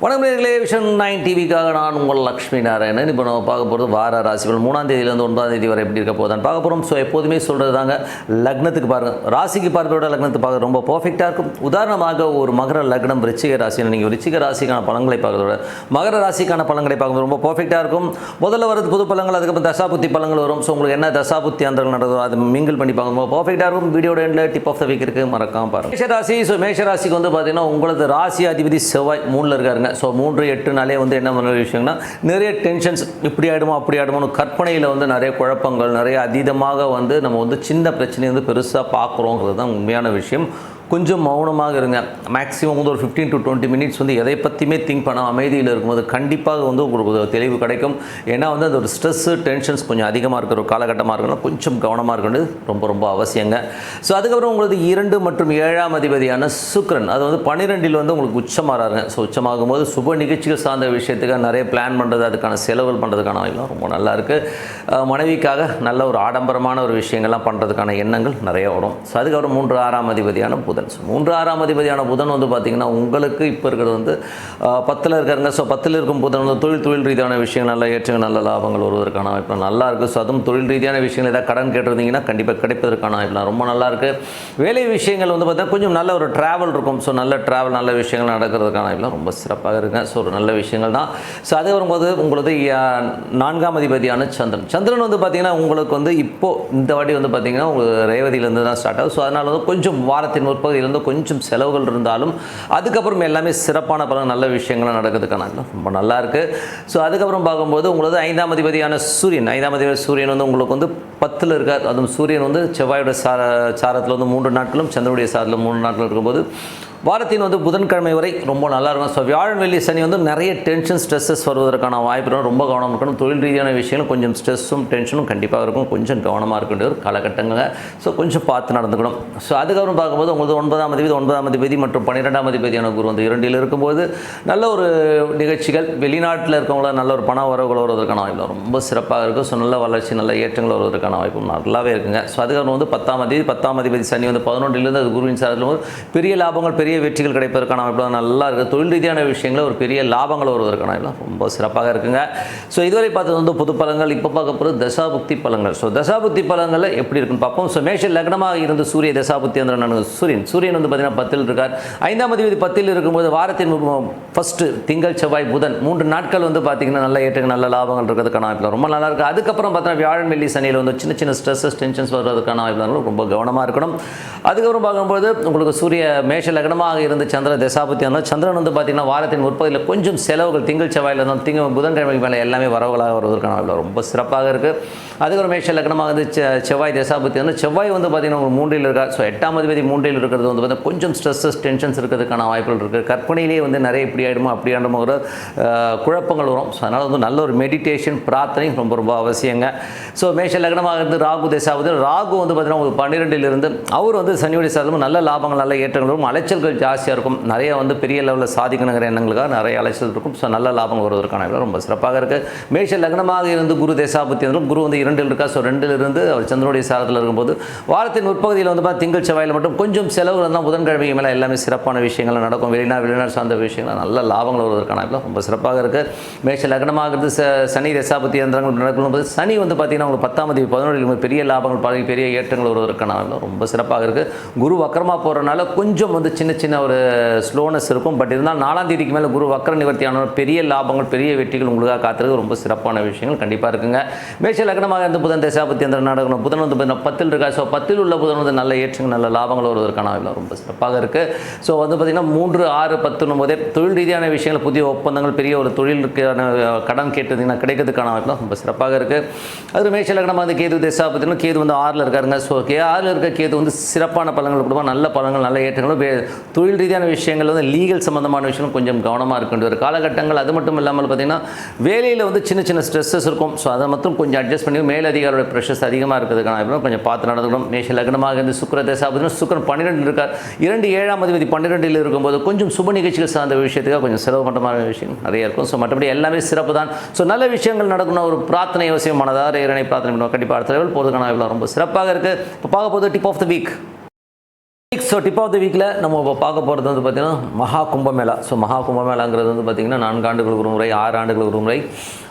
வணக்கம் நேர்களே vision nine டிவிக்காக நான் உங்கள் லக்ஷ்மி நாராயணன். இப்போ நம்ம பார்க்க போகிறது வார ராசிகள். மூணாம் தேதியிலேருந்து ஒன்பதாம் தேதி வரை எப்படி இருக்க போதான் பார்க்க போகிறோம் ஸோ எப்போதுமே சொல்கிறது தாங்க லக்னத்துக்கு பாருங்கள் ராசிக்கு பார்க்கிறோட லக்னத்துக்கு பார்க்க ரொம்ப பர்ஃபெக்டாக இருக்கும். உதாரணமாக ஒரு மகர லக்னம் ரிச்சிக ராசியில் நீங்கள் ரிச்சிக ராசிக்கான பழங்களை பார்க்கறதோட மகர ராசிக்கான பழங்களை பார்க்கும்போது ரொம்ப பர்ஃபெக்டாக இருக்கும். முதல்ல வரது புது பழங்கள் அதுக்கப்புறம் தசாபுத்தி பழங்கள் வரும். ஸோ உங்களுக்கு என்ன தசாபுத்தி அந்தங்கள் நடந்ததோ அது மிங்கிள் பண்ணி பார்க்கும்போது பர்ஃபெக்டாக இருக்கும். வீடியோட எண்டில் டிப் ஆஃப் த வீக் இருக்குது மறக்காம பாருங்க. மேஷராசி ஸோ மேஷராசிக்கு வந்து பார்த்தீங்கன்னா உங்களது ராசி அதிபதி செவ்வாய் மூணில் இருக்காருங்க. ஸோ மூன்று எட்டு நாளே வந்து என்ன பண்ணுற விஷயம்னா நிறைய டென்ஷன்ஸ் இப்படி ஆகிடுமோ அப்படி ஆகிடுமோன்னு கற்பனையில் வந்து நிறைய குழப்பங்கள் நிறைய அதீதமாக வந்து நம்ம வந்து சின்ன பிரச்சனையை வந்து பெருசாக பார்க்குறோங்கிறது தான் உண்மையான விஷயம். கொஞ்சம் மௌனமாக இருங்க. மேக்ஸிமம் வந்து ஒரு ஃபிஃப்டீன் டு டுவெண்ட்டி மினிட்ஸ் வந்து எதை பற்றியுமே திங்க் பண்ண அமைதியில் இருக்கும்போது கண்டிப்பாக வந்து உங்களுக்கு தெளிவு கிடைக்கும். ஏன்னா வந்து அந்த ஒரு ஸ்ட்ரெஸ்ஸு டென்ஷன்ஸ் கொஞ்சம் அதிகமாக இருக்கிற ஒரு காலகட்டமாக இருக்கணும். கொஞ்சம் கவனமாக இருக்கிறது ரொம்ப ரொம்ப அவசியங்க. ஸோ அதுக்கப்புறம் உங்களுக்கு இரண்டு மற்றும் ஏழாம் அதிபதியான சுக்ரன் அது வந்து பன்னிரெண்டில் வந்து உங்களுக்கு உச்சமாறாருங்க. ஸோ உச்சமாகும் போது சுப நிகழ்ச்சிகள் சார்ந்த விஷயத்துக்காக நிறைய பிளான் பண்ணுறது அதுக்கான செலவுகள் பண்ணுறதுக்கான எல்லாம் ரொம்ப நல்லாயிருக்கு மனைவிக்காக நல்ல ஒரு ஆடம்பரமான ஒரு விஷயங்கள்லாம் பண்ணுறதுக்கான எண்ணங்கள் நிறைய வரும் ஸோ அதுக்கப்புறம் மூன்று ஆறாம் அதிபதியான புதன். ஸோ மூன்று ஆறாம் அதிபதியான புதன் வந்து பார்த்திங்கன்னா உங்களுக்கு இப்போ இருக்கிறது வந்து பத்தில் இருக்காருங்க. ஸோ பத்தில் இருக்கும் புதன் வந்து தொழில் தொழில் ரீதியான விஷயங்கள் நல்லா ஏற்றங்கள் நல்ல லாபங்கள் வருவதற்கான வாய்ப்பு நல்லா இருக்குது ஸோ அதுவும் தொழில் ரீதியான விஷயங்கள் ஏதாவது கடன் கேட்டிருந்தீங்கன்னா கண்டிப்பாக கிடைப்பதற்கான வாய்ப்புலாம் ரொம்ப நல்லா இருக்குது வேலை விஷயங்கள் வந்து பார்த்தீங்கன்னா கொஞ்சம் நல்ல ஒரு ட்ராவல் இருக்கும். ஸோ நல்ல ட்ராவல் நல்ல விஷயங்கள் நடக்கிறதுக்கான வாய்ப்புலாம் ரொம்ப சிறப்பாக இருக்குங்க ஸோ ஒரு நல்ல விஷயங்கள் தான். ஸோ அது வரும்போது உங்களது நான்காம் அதிபதியான சந்திரன். சந்திரன் வந்து பார்த்திங்கன்னா உங்களுக்கு வந்து இப்போது இந்த வாட்டி வந்து பார்த்திங்கன்னா உங்களுக்கு ரேவதியிலேருந்து தான் ஸ்டார்ட் ஆகும் ஸோ அதனால் வந்து கொஞ்சம் வாரத்தின் பகுதியிலேருந்து கொஞ்சம் செலவுகள் இருந்தாலும் அதுக்கப்புறம் எல்லாமே சிறப்பான பல நல்ல விஷயங்கள்லாம் நடக்கிறதுக்கான ரொம்ப நல்லா இருக்குது ஸோ அதுக்கப்புறம் பார்க்கும்போது உங்களது ஐந்தாம் அதிபதியான சூரியன் ஐந்தாம் அதிபதி சூரியன் வந்து உங்களுக்கு வந்து பத்தில் இருக்கார். அதுவும் சூரியன் வந்து செவ்வாயோட சார சாரத்தில் வந்து மூன்று நாட்களும் சந்திரனுடைய சாரத்தில் மூன்று நாட்களும் இருக்கும்போது வாரத்தின் வந்து புதன்கிழமை வரை ரொம்ப நல்லா இருக்கும். ஸோ வியாழன் வெள்ளி சனி வந்து நிறைய டென்ஷன் ஸ்ட்ரெஸ்ஸஸ் வருவதற்கான வாய்ப்பு இருக்கும். ரொம்ப கவனம் இருக்கணும். தொழில் ரீதியான விஷயங்களும் கொஞ்சம் ஸ்ட்ரெஸ்ஸும் டென்ஷனும் கண்டிப்பாக இருக்கும். கொஞ்சம் கவனமாக இருக்கின்ற ஒரு காலகட்டங்கள் ஸோ கொஞ்சம் பார்த்து நடந்துக்கணும். ஸோ அதுக்கப்புறம் பார்க்கும்போது உங்களுக்கு ஒன்பதாம் அதிபதி ஒன்பதாம் அதிபதி மற்றும் பன்னிரெண்டாம் அதிபதியான குரு வந்து இரண்டில் இருக்கும்போது நல்ல ஒரு நிகழ்ச்சிகள். வெளிநாட்டில் இருக்கவங்கள நல்ல ஒரு பண வரவுகள் வருவதற்கான வாய்ப்பு ரொம்ப சிறப்பாக இருக்கும். ஸோ நல்ல வளர்ச்சி நல்ல ஏற்றங்கள் வருவதற்கான வாய்ப்பு நல்லாவே இருக்குங்க. ஸோ அதுக்கப்புறம் வந்து பத்தாம் அதிபதி பத்தாம் அதிபதி சனி வந்து பதினொன்றிலிருந்து அது குருவின் சாரத்தில் பெரிய லாபங்கள் பெரிய வெற்றிகள் கிடைப்பதற்கான வாய்ப்பு நல்லா இருக்குது. தொழில் ரீதியான விஷயங்களில் ஒரு பெரிய லாபங்கள் வருவதற்கான வாய்ப்பு ரொம்ப சிறப்பாக இருக்குங்க. ஸோ இதுவரை பார்த்தது வந்து புது பலங்கள் இப்போ பார்க்க போகிறது தசாபுக்தி பலங்கள் ஸோ தசாபுக்தி பலங்களில் எப்படி இருக்குன்னு பார்ப்போம். ஸோ மேஷ லக்னமாக இருந்து சூரிய தசாபுக்தி அந்த சூரியன். சூரியன் வந்து பார்த்தீங்கன்னா பத்தில் இருக்கார். ஐந்தாம் தேதி பத்தில் இருக்கும்போது வாரத்தின் ஃபஸ்ட்டு திங்கள் செவ்வாய் புதன் மூன்று நாட்கள் வந்து பார்த்தீங்கன்னா நல்ல ஏற்றங்கள் நல்ல லாபங்கள் இருக்கிறதுக்கான வாய்ப்பு ரொம்ப நல்லா இருக்குது அதுக்கப்புறம் பார்த்தீங்கன்னா வியாழன் வெள்ளி சனியில் வந்து சின்ன சின்ன ஸ்ட்ரெஸ்ஸஸ் டென்ஷன்ஸ் வர்றதுக்கான வாய்ப்பு ரொம்ப கவனமாக இருக்கணும். அதுக்கப்புறம் பார்க்கும்போது உங்களுக்கு சூரிய மேஷ லக்னமாக இருந்து சந்திர தசாபத்தி வந்தால் சந்திரன் வந்து பார்த்தீங்கன்னா வாரத்தின் முற்பகுதியில் கொஞ்சம் செலவுகள் திங்கள் செவ்வாயில் இருந்தால் திங்கள் புதன்கிழமை மேலே எல்லாமே வரவுகளாக வருவதற்கான வாய்ப்பு ரொம்ப சிறப்பாக இருக்குது அதுக்கப்புறம் மேஷ லக்னமாக வந்து செவ்வாய் தசாபத்தி வந்து செவ்வாய் வந்து பார்த்தீங்கன்னா மூன்றில் இருக்கா? ஸோ எட்டாம் அதிபதி மூன்றில் இருக்கிறது வந்து பார்த்தீங்கன்னா கொஞ்சம் ஸ்ட்ரெஸ்ஸஸ் டென்ஷன்ஸ் இருக்கிறதுக்கான வாய்ப்புகள் இருக்குது கற்பனையிலேயே வந்து நிறைய இப்படி ஆகிடுமோ அப்படி ஆகிடுமோங்கிற ஒரு குழப்பங்கள் வரும். ஸோ அதனால் வந்து நல்ல ஒரு மெடிடேஷன் பிரார்த்தனை ரொம்ப ரொம்ப அவசியங்க. ஸோ மேஷ லக்னமாக இருந்து ராகு தசாபதி ராகு வந்து பார்த்தீங்கன்னா உங்களுக்கு பன்னிரெண்டில் இருந்து அவர் வந்து சனியுடைய சாதமும் நல்ல லாபங்கள் நல்ல ஏற்றங்கள் வரும். அலைச்சல்கள் ஜாஸ்தியாக இருக்கும். நிறைய வந்து பெரிய லெவலில் சாதிக்கணுங்கிற எண்ணங்களுக்காக நிறைய அலைச்சல் இருக்கும். ஸோ நல்ல லாபம் வருவதற்கான இடம் ரொம்ப சிறப்பாக இருக்குது மேஷ லக்னமாக இருந்து குரு தேசாபத்தி இருந்தாலும் குரு வந்து இரண்டில் இருக்கா? ஸோ ரெண்டில் இருந்து அவர் சந்திரனுடைய சாரத்தில் இருக்கும்போது வாரத்தின் முற்பகுதியில் வந்து பார்த்தா திங்கள் செவ்வாயில் மட்டும் கொஞ்சம் செலவு இருந்தால் புதன்கிழமை மேலே எல்லாமே சிறப்பான விஷயங்கள் நடக்கும். வெளிநாடு வெளிநாடு சார்ந்த விஷயங்கள் நல்ல லாபங்கள் வருவதற்கான இடம் ரொம்ப சிறப்பாக இருக்குது மேஷ லக்னமாக இருந்து ச சனி தசாபத்தி யந்திரங்கள் நடக்கும்போது சனி வந்து பார்த்தீங்கன்னா உங்களுக்கு பத்தாம் தேதி பதினொன்றில் பெரிய லாபங்கள் பெரிய ஏற்றங்கள் வருவதற்கான ரொம்ப சிறப்பாக இருக்குது குரு வக்கரமாக போகிறனால கொஞ்சம் வந்து சின்ன சின்ன ஒரு ஸ்லோனஸ் இருக்கும். பட் இருந்தால் நாலாம் தேதிக்கு மேலே குரு வக்கர நிவர்த்தியான பெரிய லாபங்கள் பெரிய வெற்றிகள் உங்களுக்காக காத்துறது ரொம்ப சிறப்பான விஷயங்கள். கண்டிப்பாக இருக்குங்க. மேஷ லக்னமாக இருந்து புதன் தசாபத்தி அந்த நடக்கணும் புதன் வந்து பார்த்தீங்கன்னா பத்தில் இருக்கா? ஸோ பத்தில் உள்ள புதன் வந்து நல்ல ஏற்றங்கள் நல்ல லாபங்கள் வருவதற்கான ரொம்ப சிறப்பாக இருக்குது ஸோ வந்து பார்த்திங்கன்னா மூன்று ஆறு பத்துன்னும் போதே தொழில் ரீதியான விஷயங்கள் புதிய ஒப்பந்தங்கள் பெரிய ஒரு தொழிலுக்கான கடன் கேட்டதுன்னா கிடைக்கிறதுக்கான வாய்ப்புலாம் ரொம்ப சிறப்பாக இருக்குது அது மேஷ லக்னமாக வந்து கேது தசாபத்தினா கேது வந்து ஆறில் இருக்காருங்க. ஸோ கே ஆறில் இருக்க கேது வந்து சிறப்பான பலன்கள் கொடுப்பா நல்ல பலன்கள் நல்ல ஏற்றங்களும் தொழில் ரீதியான விஷயங்கள் வந்து லீகல் சம்மந்தமான விஷயம் கொஞ்சம் கவனமாக இருக்க ஒரு காலகட்டங்கள். அது மட்டும் இல்லாமல் பார்த்தீங்கன்னா வேலையில் வந்து சின்ன சின்ன ஸ்ட்ரெஸ்ஸஸ் இருக்கும். ஸோ அதை மட்டும் கொஞ்சம் அட்ஜஸ்ட் பண்ணி மேல் அதிகாரோட ப்ரெஷர்ஸ் அதிகமாக இருக்கிறதுக்கான கொஞ்சம் பார்த்து நடந்துக்கணும். மேஷ லக்னமாக இருந்து சுக்கர தசாபத்தினா சுக்கரன் பன்னிரெண்டு இருக்கார். இரண்டு ஏழாம் அதிபதி பன்னிரெண்டில் இருக்கும்போது கொஞ்சம் சுப நிகழ்ச்சிகள் சார்ந்த விஷயத்துக்காக கொஞ்சம் செலவு பண்ணுற விஷயம் நிறைய இருக்கும். ஸோ மற்றபடி எல்லாமே சிறப்பு தான். ஸோ நல்ல விஷயங்கள் நடக்கணும் ஒரு பிரார்த்தனை அவசியம். மனதார இறைவனை பிரார்த்தனை பண்ணுவோம். கண்டிப்பாக அடுத்த லெவல் போகிறதுக்கான ரொம்ப சிறப்பாக இருக்குது இப்போ பார்க்க போது tip of the week so tip of the வீக்கில் நம்ம இப்போ பார்க்க போகிறது வந்து பார்த்திங்கன்னா மகா கும்பமேளா. ஸோ மகா கும்பமேளாங்கிறது வந்து பார்த்திங்கன்னா நான்கு ஆண்டுகளுக்கு ஒரு முறை ஆறு ஆண்டுகளுக்கு ஒரு முறை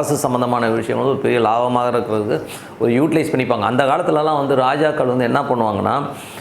அரசு சம்மந்தமான விஷயம் வந்து ஒரு பெரிய லாபமாக இருக்கிறதுக்கு ஒரு யூட்டிலைஸ் பண்ணிப்பாங்க. அந்த காலத்துலலாம் வந்து ராஜாக்கள் வந்து என்ன பண்ணுவாங்கன்னா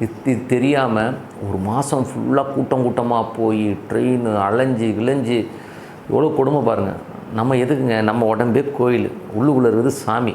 இது தெரியாமல் ஒரு மாதம் ஃபுல்லாக கூட்டம் கூட்டமாக போய் ட்ரெயின் அலைஞ்சு கிளைஞ்சு எவ்வளோ கொடுமை பாருங்கள் நம்ம எதுக்குங்க? நம்ம உடம்பே கோயில். உள்ளுக்குள்ளே இருக்குது சாமி.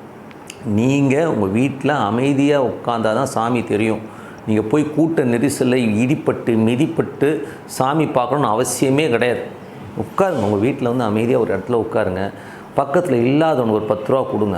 நீங்கள் உங்கள் வீட்டில் அமைதியாக உட்காந்தா தான் சாமி தெரியும். நீங்கள் போய் கூட்ட நெரிசலில் இடிப்பட்டு மிதிப்பட்டு சாமி பார்க்கணுன்னு அவசியமே கிடையாது. உட்காருங்க. உங்கள் வீட்டில் வந்து அமைதியாக ஒரு இடத்துல உட்காருங்க. பக்கத்தில் இல்லாதவனுக்கு ஒரு பத்து ரூபா கொடுங்க.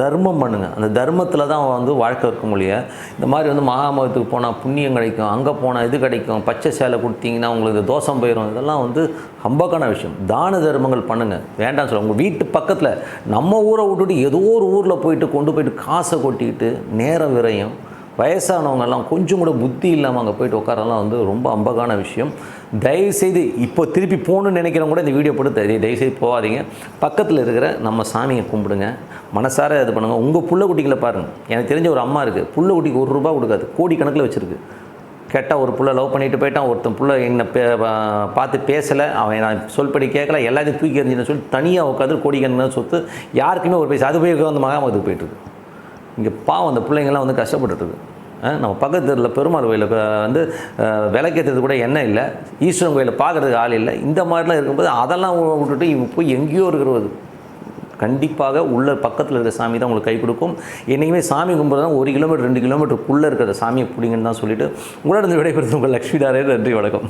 தர்மம் பண்ணுங்கள் அந்த தர்மத்தில் தான் வந்து வாழ்க்கை இருக்க முடிய. இந்த மாதிரி வந்து மகாமகத்துக்கு போனால் புண்ணியம் கிடைக்கும். அங்கே போனால் இது கிடைக்கும். பச்சை சேலை கொடுத்தீங்கன்னா உங்களுக்கு தோஷம் போயிடும் இதெல்லாம் வந்து ஹம்பக்கான விஷயம். தான தர்மங்கள் பண்ணுங்கள் வேண்டாம் சொல்ல. உங்கள் வீட்டு பக்கத்தில் நம்ம ஊரை விட்டுட்டு ஏதோ ஒரு ஊரில் போயிட்டு கொண்டு போயிட்டு காசை கொட்டிக்கிட்டு நேரம் விரையும் வயசானவங்கெல்லாம் கொஞ்சம் கூட புத்தி இல்லாமல் அங்கே போயிட்டு உட்காரலாம் வந்து ரொம்ப அம்பகான விஷயம். தயவுசெய்து இப்போ திருப்பி போகணுன்னு நினைக்கிறவங்க கூட இந்த வீடியோ போட்டு தயவுசெய்து போகாதீங்க. பக்கத்தில் இருக்கிற நம்ம சாமியை கும்பிடுங்க. மனசார இது பண்ணுங்கள் உங்கள் புள்ள குட்டிகளை பாருங்கள் எனக்கு தெரிஞ்ச ஒரு அம்மா இருக்குது புள்ள குட்டிக்கு ஒரு ரூபா கொடுக்காது. கோடி கணக்கில் வச்சுருக்கு. கேட்டால் ஒரு புள்ள லவ் பண்ணிட்டு போயிட்டான். ஒருத்தன் புள்ள என்னை பே பார்த்து பேசலை. அவன் நான் சொல்படி கேட்கல. எல்லாத்தையும் தூக்கி எறிஞ்சுன்னு சொல்லி தனியாக உட்காந்து கோடிக்கணக்கான சொத்து யாருக்குமே ஒரு பைசா. அது போய் அந்த மகாமத்துக்கு போயிட்டுருக்கு இங்கே பாவம் அந்த பிள்ளைங்கள்லாம் வந்து கஷ்டப்பட்டுருக்கு நம்ம பக்கத்து தெருவில் பெருமாள் கோயிலில் வந்து அஹ், விளக்கேற்றுறது கூட எண்ணெய் இல்லை ஈஸ்வரன் கோயிலில் பார்க்குறதுக்கு ஆள் இல்லை. இந்த மாதிரிலாம் இருக்கும்போது அதெல்லாம் விட்டுட்டு இவங்க போய் எங்கேயோ இருக்கிறது. கண்டிப்பாக உள்ள பக்கத்தில் இருக்கிற சாமி தான் உங்களுக்கு கை கொடுக்கும். என்றைக்குமே சாமி கும்பிட்றது தான் ஒரு கிலோமீட்டர் ரெண்டு கிலோமீட்டருக்குள்ளே இருக்கிற சாமியை பிடிங்கன்னு தான் சொல்லிட்டு உங்களிடம் விடைபெறுது உங்கள் லக்ஷ்மி நன்றி வணக்கம்.